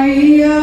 അയ്യാ